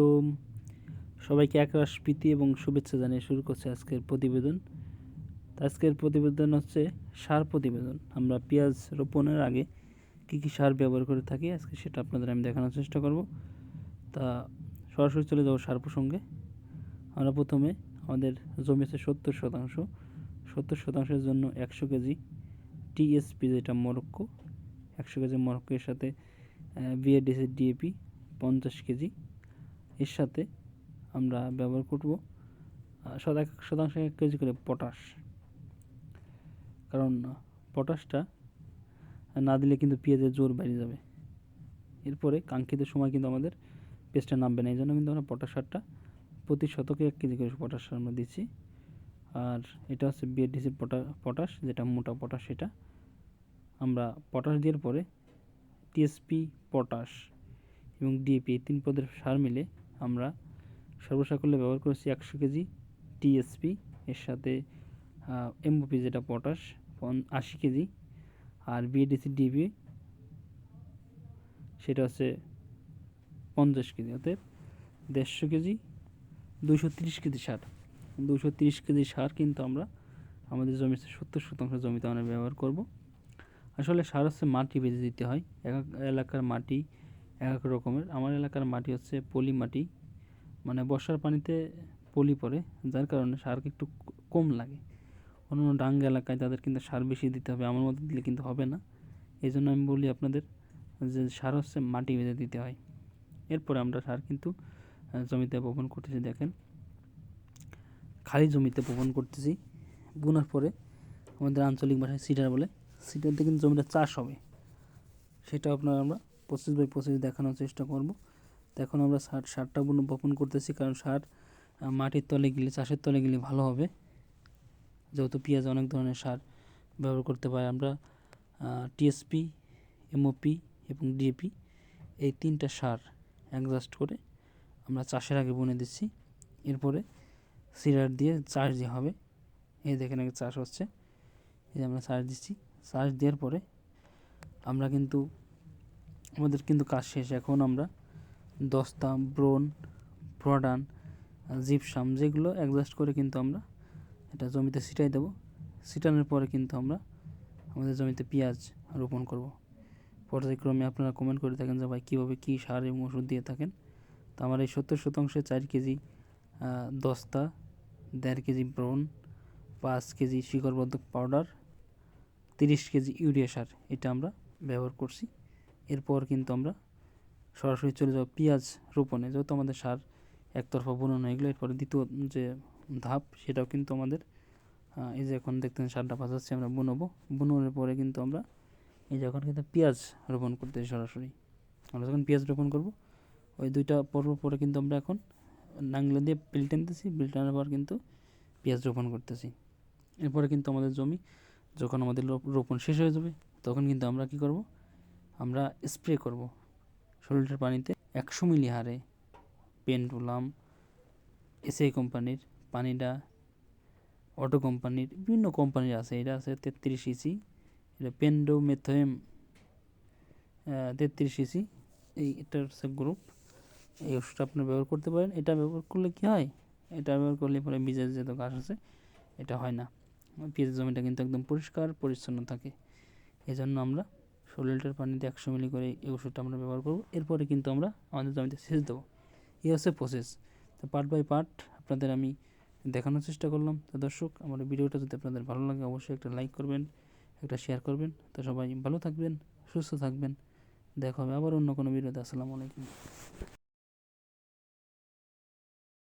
আলাইকুম। সবাইকে একরাশ প্রীতি এবং শুভেচ্ছা জানিয়ে শুরু করছে আজকের প্রতিবেদন। আজকের প্রতিবেদন হচ্ছে সার প্রতিবেদন। আমরা পেঁয়াজ রোপণের আগে কী কী সার ব্যবহার করে থাকি আজকে সেটা আপনাদের আমি দেখানোর চেষ্টা করব। তা সরাসরি চলে যাব সার প্রসঙ্গে। আমরা প্রথমে আমাদের জমি আছে সত্তর শতাংশ, সত্তর শতাংশের জন্য একশো কেজি টিএসপি যেটা মরক্কো, একশো কেজি মরক্কোর সাথে বিএডিসি, ডিএপি, পঞ্চাশ কেজি এর সাথে আমরা ব্যবহার করব এক শতাংশ এক কেজি করে পটাশ। কারণ পটাশটা না দিলে কিন্তু পেঁয়াজের জোর বেড়ে যাবে। এরপরে কাঙ্ক্ষিত সময় কিন্তু আমাদের পেস্টটা নামবে না। এই জন্য কিন্তু আমরা পটাশ সারটা প্রতি শতকে এক কেজি করে পটাশ সার আমরা দিচ্ছি। আর এটা হচ্ছে বিএডিসি পটা, পটাশ, যেটা মোটা পটাশ সেটা আমরা পটাশ দেওয়ার পরে টিএসপি পটাশ এবং ডিএপি এই তিন পদের সার মিলে আমরা সর্বসাকল্যে ব্যবহার করেছি একশো কেজি টিএসপি, এর সাথে এমওপি যেটা পটাশ আশি কেজি, আর বিএডিসি ডিবি, সেটা হচ্ছে পঞ্চাশ কেজি অর্থাৎ দেড়শো কেজি দুশো তিরিশ কেজি সার। দুশো তিরিশ কেজি সার কিন্তু আমরা আমাদের জমিতে সত্তর শতাংশ জমিতে আমরা ব্যবহার করব। আসলে সার হচ্ছে মাটি বেঁধে দিতে হয়, এক এলাকার মাটি এক এক রকমের। আমার এলাকার মাটি হচ্ছে পলি মাটি মানে বর্ষার পানিতে পলি পড়ে, যার কারণে সার একটু কম লাগে। অন্য ডাঙ্গা এলাকায় তাদের কিন্তু সার বেশি দিতে হবে, আমার মতো দিলে কিন্তু হবে না। এই জন্য আমি বলি আপনাদের যে সার হচ্ছে মাটি বেঁধে দিতে হয়। এরপরে আমরা সার কিন্তু জমিতে বপন করতেছি, দেখেন। খালি জমিতে বপন করতেছি। বোনার পরে আমাদের আঞ্চলিক ভাষায় সিডার বলে। সিডারতে কিন্তু জমিটা চাষ হবে। সেটা আপনার আমরা পঁচিশ বাই পঁচিশ দেখানোর চেষ্টা করব। তো এখন আমরা সার, সারটা বপন করতেছি কারণ সার মাটির তলে গেলে, চাষের তলে গেলে ভালো হবে। যেহেতু পেঁয়াজ অনেক ধরনের সার ব্যবহার করতে পারি আমরা টিএসপি এমওপি এবং ডিএপি এই তিনটা সার অ্যাডজাস্ট করে আমরা চাষের আগে বুনে দিচ্ছি। এরপরে সিরার দিয়ে চাষ দিয়ে হবে। এই দেখেন আগে চাষ হচ্ছে। এই যে আমরা চাষ দিচ্ছি। চাষ দেওয়ার পরে আমরা কিন্তু, আমাদের কিন্তু কাজ শেষ। এখন আমরা দস্তা, ব্রোন, প্রডান, জিপসাম যেগুলো অ্যাডজাস্ট করে কিন্তু আমরা এটা জমিতে ছিটাই দেবো। ছিটানোর পরে কিন্তু আমরা আমাদের জমিতে পেঁয়াজ রোপণ করব। পর্যায়ক্রমে আপনারা কমেন্ট করে থাকেন যে ভাই কীভাবে কী সার এবং ওষুধ দিয়ে থাকেন। তো আমার এই সত্তর শতাংশে চার কেজি দস্তা, দেড় কেজি ব্রোন, পাঁচ কেজি শিকড়বর্ধক পাউডার তিরিশ কেজি ইউরিয়া সার এটা আমরা ব্যবহার করছি। এরপর কিন্তু আমরা সরাসরি চলে যাব পেঁয়াজ রোপণে, যেহেতু আমাদের সার একতরফা বুনন হয়ে গেলো এরপরে দ্বিতীয় যে ধাপ, সেটাও কিন্তু আমাদের এই যে এখন দেখতেন সারটা ভাজাচ্ছি, আমরা বুনবো। বুনোর পরে কিন্তু আমরা এই যে এখন কিন্তু পেঁয়াজ রোপণ করতেছি সরাসরি। আমরা যখন পেঁয়াজ রোপণ করব, ওই দুইটা পর্ব পরে কিন্তু আমরা এখন নাংলা দিয়ে বিল টেনতেছি, বিল টানার পর কিন্তু পেঁয়াজ রোপণ করতেছি। এরপরে কিন্তু আমাদের জমি যখন আমাদের রোপণ শেষ হয়ে যাবে, তখন কিন্তু আমরা কি করব? আমরা স্প্রে করব। ষোলো লিটার পানিতে একশো মিলি হারে পেন্টুলাম এসআই কোম্পানির পানিডা অটো কোম্পানির বিভিন্ন কোম্পানির আছে, এটা আছে তেত্রিশ ইসি, এটা পেন্ডো, মেথোয়েম তেত্রিশ ইসি, এই এটা হচ্ছে গ্রুপ এই ওষুধটা আপনি ব্যবহার করতে পারেন। এটা ব্যবহার করলে কি হয়? এটা ব্যবহার করলে পরে বীজের যে গাছ আছে, এটা হয় না। পেঁয়াজের জমিটা কিন্তু একদম পরিষ্কার, পরিচ্ছন্ন থাকে। এই জন্য আমরা ষোলো লিটার পানিতে একশো মিলি করে এই ওষুধটা আমরা ব্যবহার করব। এরপরে কিন্তু আমরা আমাদের জমিতে সেচ দেবো। এই হচ্ছে প্রসেস তো পার্ট বাই পার্ট আপনাদের আমি দেখানোর চেষ্টা করলাম। তো দর্শক, আমার ভিডিওটা যদি আপনাদের ভালো লাগে, অবশ্যই একটা লাইক করবেন, একটা শেয়ার করবেন। তো সবাই ভালো থাকবেন, সুস্থ থাকবেন। দেখা হবে আবার অন্য কোনো ভিডিওতে। আসসালামু আলাইকুম।